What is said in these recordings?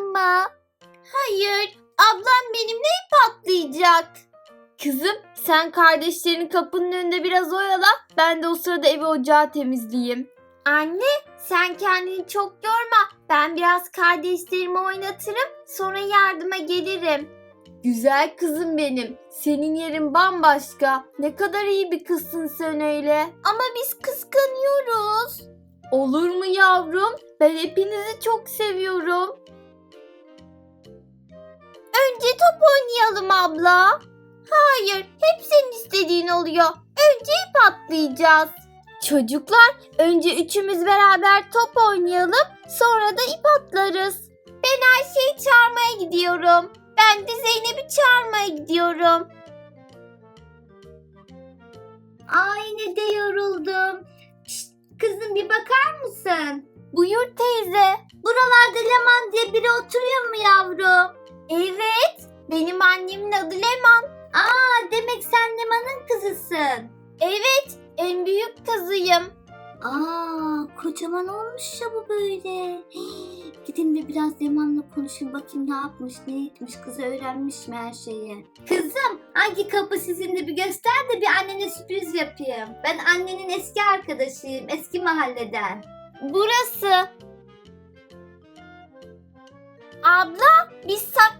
mı? Hayır. Ablam benimle ip atlayacak. Kızım sen kardeşlerin kapının önünde biraz oyala. Ben de o sırada evi ocağı temizleyeyim. Anne sen kendini çok yorma. Ben biraz kardeşlerimi oynatırım. Sonra yardıma gelirim. Güzel kızım benim. Senin yerin bambaşka. Ne kadar iyi bir kızsın sen öyle. Ama biz kıskanıyoruz. Olur mu yavrum? Ben hepinizi çok seviyorum. Önce top oynayalım abla. Hayır, hep senin istediğin oluyor. Önce ip atlayacağız. Çocuklar, önce üçümüz beraber top oynayalım, sonra da ip atlarız. Ben Ayşe'yi çağırmaya gidiyorum. Ben de Zeynep'i çağırmaya gidiyorum. Ay ne de yoruldum. Şşt, kızım bir bakar mısın? Buyur teyze. Buralarda Leman diye biri oturuyor mu yavrum? Evet. Benim annemin adı Leman. Aa demek sen Leman'ın kızısın. Evet. En büyük kızıyım. Aa kocaman olmuş ya bu böyle. Gidin de biraz Leman'la konuşayım bakayım ne yapmış ne etmiş kızı öğrenmiş mi her şeyi. Kızım hangi kapı sizin de bir göster de bir annene sürpriz yapayım. Ben annenin eski arkadaşıyım eski mahalleden. Burası. Abla biz oynamaya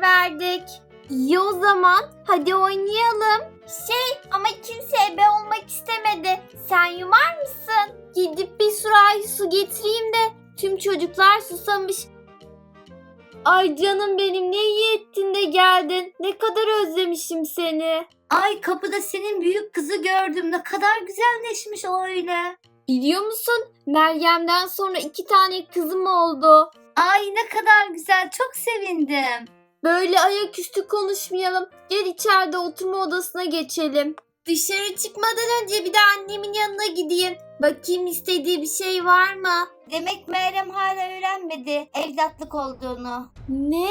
karar verdik. İyi o zaman hadi oynayalım. Şey ama kimse ebe olmak istemedi. Sen yumar mısın? Gidip bir sürahi su getireyim de tüm çocuklar susamış. Ay canım benim ne iyi ettin de geldin. Ne kadar özlemişim seni. Ay kapıda senin büyük kızı gördüm. Ne kadar güzelleşmiş o öyle. Biliyor musun? Meryem'den sonra iki tane kızım oldu. Ay ne kadar güzel. Çok sevindim. Böyle ayaküstü konuşmayalım. Gel içeride oturma odasına geçelim. Dışarı çıkmadan önce bir de annemin yanına gideyim. Bakayım istediği bir şey var mı? Demek Meryem hala öğrenmedi evlatlık olduğunu. Ne?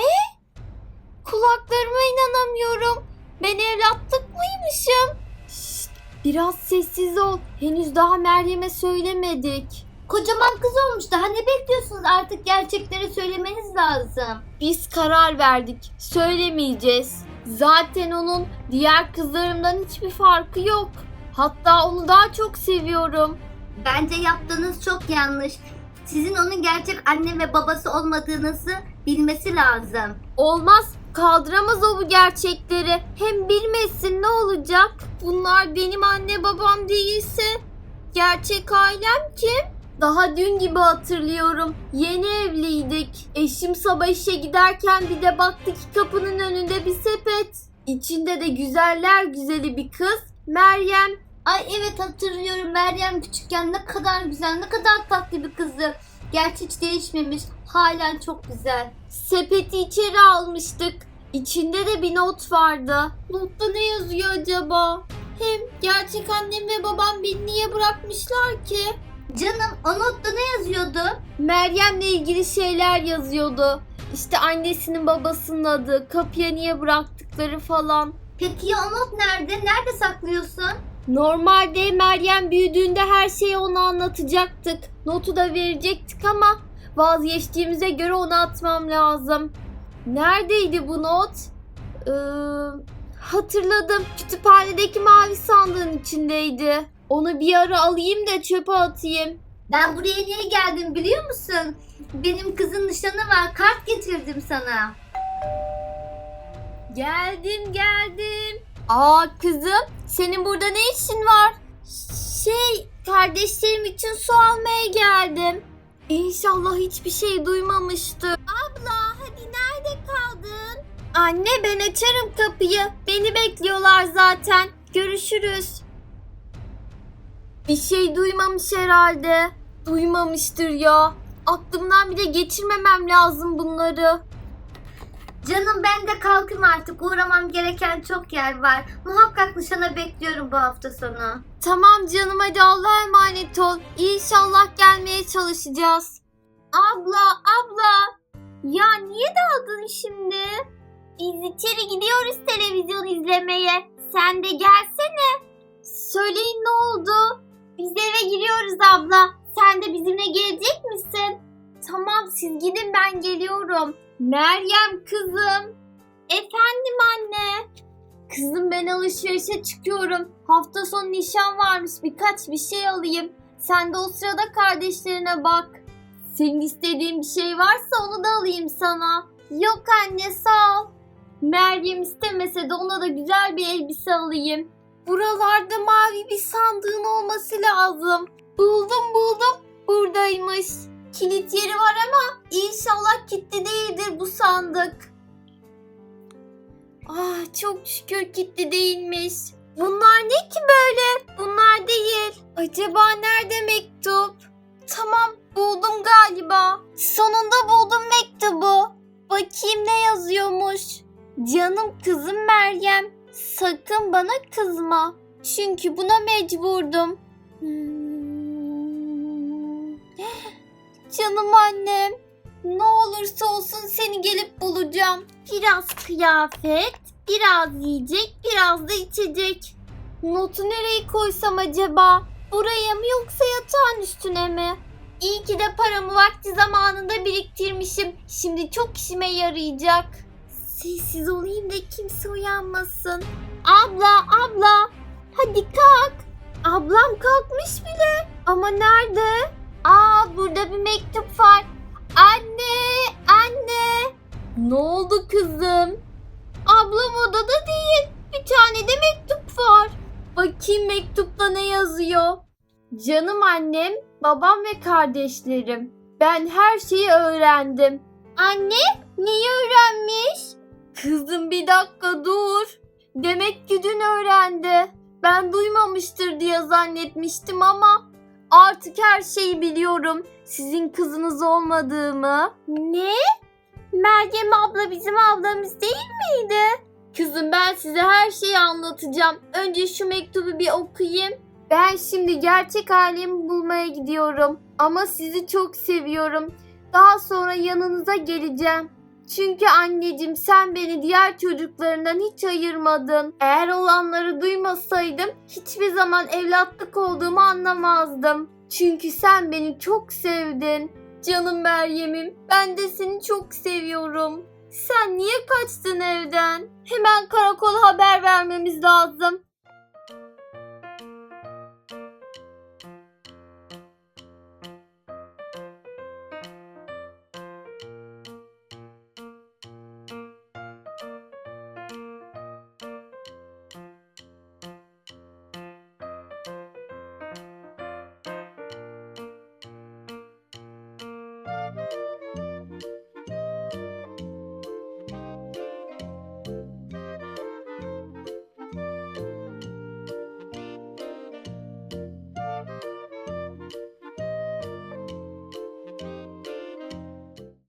Kulaklarıma inanamıyorum. Ben evlatlık mıymışım? Şşt, biraz sessiz ol. Henüz daha Meryem'e söylemedik. Kocaman kız olmuş daha ne bekliyorsunuz artık gerçekleri söylemeniz lazım. Biz karar verdik. Söylemeyeceğiz. Zaten onun diğer kızlarımdan hiçbir farkı yok. Hatta onu daha çok seviyorum. Bence yaptığınız çok yanlış. Sizin onun gerçek anne ve babası olmadığınızı bilmesi lazım. Olmaz. Kaldıramaz o bu gerçekleri. Hem bilmesin ne olacak? Bunlar benim anne babam değilse gerçek ailem kim? Daha dün gibi hatırlıyorum. Yeni evliydik. Eşim sabah işe giderken bir de baktı ki kapının önünde bir sepet. İçinde de güzeller güzeli bir kız. Meryem. Ay evet hatırlıyorum. Meryem küçükken ne kadar güzel, ne kadar tatlı bir kızdı. Gerçi hiç değişmemiş. Halen çok güzel. Sepeti içeri almıştık. İçinde de bir not vardı. Notta ne yazıyor acaba? Hem gerçek annem ve babam beni niye bırakmışlar ki? Canım o notta ne yazıyordu? Meryem'le ilgili şeyler yazıyordu. İşte annesinin babasının adı, kapıya niye bıraktıkları falan. Peki ya o not nerede? Nerede saklıyorsun? Normalde Meryem büyüdüğünde her şeyi ona anlatacaktık. Notu da verecektik ama vazgeçtiğimize göre onu atmam lazım. Neredeydi bu not? Ee, hatırladım. Kütüphanedeki mavi sandığın içindeydi. Onu bir ara alayım da çöpe atayım. Ben buraya niye geldim biliyor musun? Benim kızın nişanı var. Kart getirdim sana. Geldim geldim. Aa kızım senin burada ne işin var? Şey kardeşlerim için su almaya geldim. İnşallah hiçbir şey duymamıştır. Abla hadi nerede kaldın? Anne ben açarım kapıyı. Beni bekliyorlar zaten. Görüşürüz. Bir şey duymamış herhalde. Duymamıştır ya. Aklımdan bile geçirmemem lazım bunları. Canım ben de kalkayım artık. Uğramam gereken çok yer var. Muhakkak nişana bekliyorum bu hafta sonu. Tamam canım hadi Allah'a emanet ol. İnşallah gelmeye çalışacağız. Abla abla. Ya niye daldın şimdi? Biz içeri gidiyoruz televizyon izlemeye. Sen de gelsene. Söyleyin ne oldu? Biz eve giriyoruz abla. Sen de bizimle gelecek misin? tamam siz gidin ben geliyorum. Meryem kızım. Efendim anne. Kızım ben alışverişe çıkıyorum. Hafta sonu nişan varmış birkaç bir şey alayım. Sen de o sırada kardeşlerine bak. Senin istediğin bir şey varsa onu da alayım sana. Yok anne sağ ol. Meryem istemese de ona da güzel bir elbise alayım. Buralarda mavi bir sandığın olması lazım. Buldum buldum. Buradaymış. Kilit yeri var ama inşallah kilitli değildir bu sandık. Ah çok şükür kilitli değilmiş. Bunlar ne ki böyle? Çünkü buna mecburdum. Canım annem. Ne olursa olsun seni gelip bulacağım. Biraz kıyafet, biraz yiyecek, biraz da içecek. Notu nereye koysam acaba? Buraya mı yoksa yatağın üstüne mi? İyi ki de paramı vakti zamanında biriktirmişim. Şimdi çok işime yarayacak. Sessiz olayım da kimse uyanmasın. Abla, abla. Hadi kalk. Ablam kalkmış bile. Ama nerede? Aa, burada bir mektup var. Anne, anne. Ne oldu kızım? Ablam odada değil. Bir tane de mektup var. Bakayım mektupta ne yazıyor. Canım annem, babam ve kardeşlerim. Ben her şeyi öğrendim. Anne, neyi öğrenmiş? Kızım bir dakika dur. Demek ki dün öğrendi. Ben duymamıştır diye zannetmiştim ama artık her şeyi biliyorum. Sizin kızınız olmadığımı. Ne? Meryem abla bizim ablamız değil miydi? Kızım ben size her şeyi anlatacağım. Önce şu mektubu bir okuyayım. Ben şimdi gerçek ailemi bulmaya gidiyorum. Ama sizi çok seviyorum. Daha sonra yanınıza geleceğim. Çünkü anneciğim sen beni diğer çocuklarından hiç ayırmadın. Eğer olanları duymasaydım hiçbir zaman evlatlık olduğumu anlamazdım. Çünkü sen beni çok sevdin. Canım Meryem'im ben de seni çok seviyorum. Sen niye kaçtın evden? Hemen karakola haber vermemiz lazım.